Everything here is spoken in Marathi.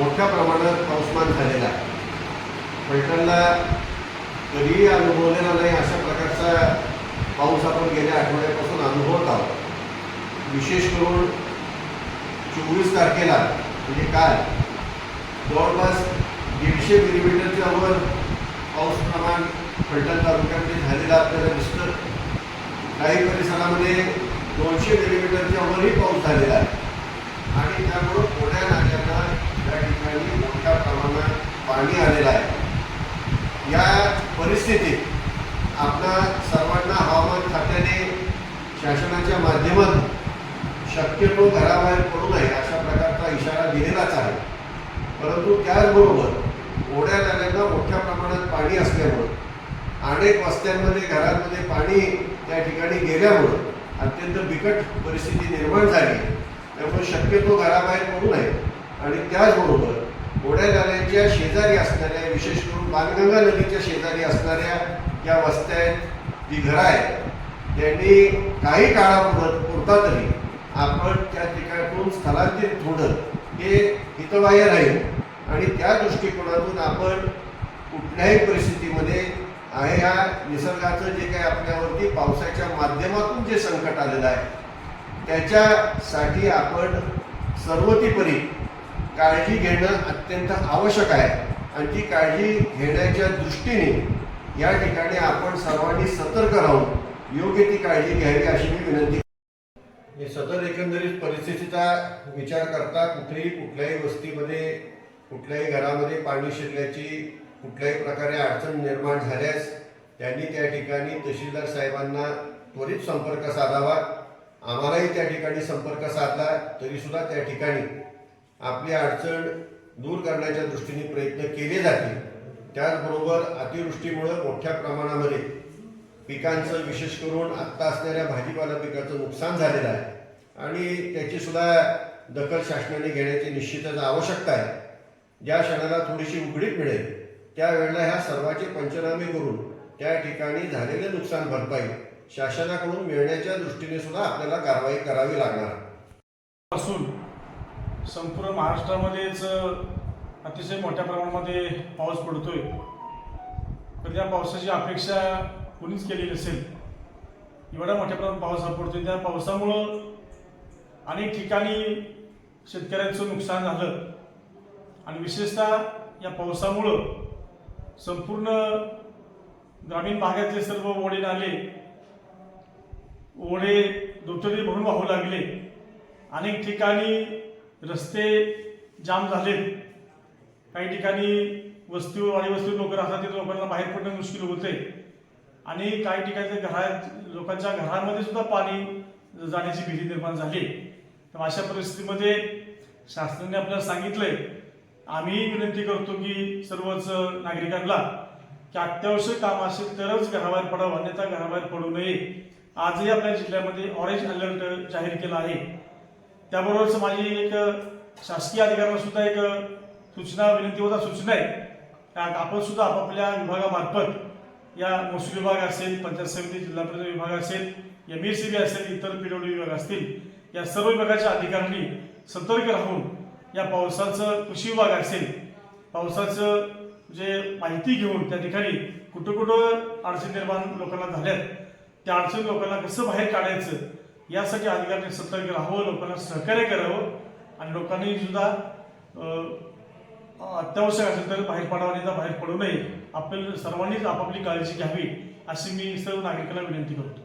मोठ्या प्रमाणात पाऊसमान झालेला आहे. फलटणला कधीही अनुभवलेला नाही अशा प्रकारचा पाऊस आपण गेल्या आठवड्यापासून अनुभवत आहोत. विशेष करून चोवीस तारखेला म्हणजे काल जवळपास दीडशे मिलीमीटरच्या वर पाऊस प्रमाण फलटण तालुक्यामध्ये झालेला आपल्याला दिसतं. काही परिसरामध्ये दोनशे मिलीमीटरच्या वरही पाऊस झालेला आहे. आणि त्यामुळं पुण्याला नाल्याला या ठिकाणी मोठ्या प्रमाणात पाणी आलेलं आहे. या परिस्थितीत आपल्या सर्वांना हवामान खात्याने शासनाच्या माध्यमातून शक्यतो घराबाहेर पडू नये अशा प्रकारचा इशारा दिलेलाच आहे. परंतु त्याचबरोबर ओढ्या नाल्यांना मोठ्या प्रमाणात पाणी असल्यामुळं अनेक वस्त्यांमध्ये घरांमध्ये पाणी त्या ठिकाणी गेल्यामुळं अत्यंत बिकट परिस्थिती निर्माण झाली. त्यामुळे शक्यतो घराबाहेर पडू नये. आणि त्याचबरोबर ओढ्या शेजारी असणाऱ्या विशेष करून बाणगंगा नदीच्या शेजारी असणाऱ्या ज्या वस्त्या आहेत जी घरं आहेत. त्यांनी काही काळापुरत पुरता तरी आपण त्या ठिकाणातून स्थलांतरित होणं हे हितबाह्य राहील आणि त्या दृष्टिकोनातून आपण कुठल्याही परिस्थितीमध्ये आहे ह्या निसर्गाचं जे काही आपल्यावरती पावसाच्या माध्यमातून जे संकट आलेलं आहे त्याच्यासाठी आपण सर्वतीपरी काळजी घेणं अत्यंत आवश्यक आहे. आणि ती काळजी घेण्याच्या दृष्टीने या ठिकाणी आपण सर्वांनी सतर्क राहून योग्य ती काळजी घ्यावी अशी मी विनंती हे सदर एकंदरीत परिस्थितीचा विचार करता कुठेही कुठल्याही वस्तीमध्ये कुठल्याही घरामध्ये पाणी शिरल्याची कुठल्याही प्रकारे अडचण निर्माण झाल्यास त्यांनी त्या ठिकाणी तहसीलदार साहेबांना त्वरित संपर्क साधावा. आम्हालाही त्या ठिकाणी संपर्क साधला तरीसुद्धा त्या ठिकाणी आपली अडचण दूर करण्याच्या दृष्टीने प्रयत्न केले जातील. त्याचबरोबर अतिवृष्टीमुळं मोठ्या प्रमाणामध्ये पिकांचं विशेष करून आत्ता असणाऱ्या भाजीपाला पिकाचं नुकसान झालेलं आहे. आणि त्याची सुद्धा दखल शासनाने घेण्याची निश्चितच आवश्यकता आहे. ज्या क्षणाला थोडीशी उघडीप मिळेल त्यावेळेला ह्या सर्वाचे पंचनामे करून त्या ठिकाणी झालेले नुकसान भरपाई शासनाकडून मिळण्याच्या दृष्टीने सुद्धा आपल्याला कारवाई करावी लागणार. संपूर्ण महाराष्ट्रामध्येच अतिशय मोठ्या प्रमाणामध्ये पाऊस पडतोय. तर त्या पावसाची अपेक्षा कोणीच केलेली नसेल. एवढ्या मोठ्या प्रमाणात पाऊस पडतोय. त्या पावसामुळं अनेक ठिकाणी शेतकऱ्यांचं नुकसान झालं. आणि विशेषतः या पावसामुळं संपूर्ण ग्रामीण भागातले सर्व ओढे नाले ओढे दुतडी भरून वाहू लागले. अनेक ठिकाणी रस्ते जाम झालेत. काही ठिकाणी वस्तीवर आणि वस्तीवर लोक राहतात ते लोकांना बाहेर पडणं मुश्किल होते आणि काही ठिकाणी घरात लोकांच्या घरामध्ये सुद्धा पाणी जाण्याची भीती निर्माण झाली. तर अशा परिस्थितीमध्ये शासनाने आपल्याला सांगितलंय आम्ही विनंती करतो की सर्वच नागरिकांना की अत्यावश्यक काम असेल तरच घराबाहेर पडावं अन्यथा घराबाहेर पडू नये. आजही आपल्या जिल्ह्यामध्ये ऑरेंज अलर्ट जाहीर केला आहे. त्याबरोबरच माझी एक शासकीय अधिकाऱ्यांना सुद्धा एक सूचना विनंती होता सूचना आहे. कारण आपण सुद्धा आपापल्या विभागामार्फत या महसूल विभाग असेल पंचायत समिती जिल्हा परिषद विभाग असेल एम एस सी बी असेल इतर पीडब्ल्यू विभाग असतील या सर्व विभागाच्या अधिकाऱ्यांनी सतर्क राहून या पावसाचं कृषी विभाग असेल पावसाचं जे माहिती घेऊन त्या ठिकाणी कुठं कुठं अडचण निर्माण लोकांना झाल्यात त्या अडचणी लोकांना कसं बाहेर काढायचं यासाठी अधिकाऱ्यांनी सतर्क राहावं लोकांना सहकार्य करावं आणि लोकांनी सुद्धा अत्यावश्यक असेल तर बाहेर पडावं नाही तर बाहेर पडू नये. आपण सर्वांनीच आपापली काळजी घ्यावी अशी मी सर्व नागरिकांना विनंती करतो.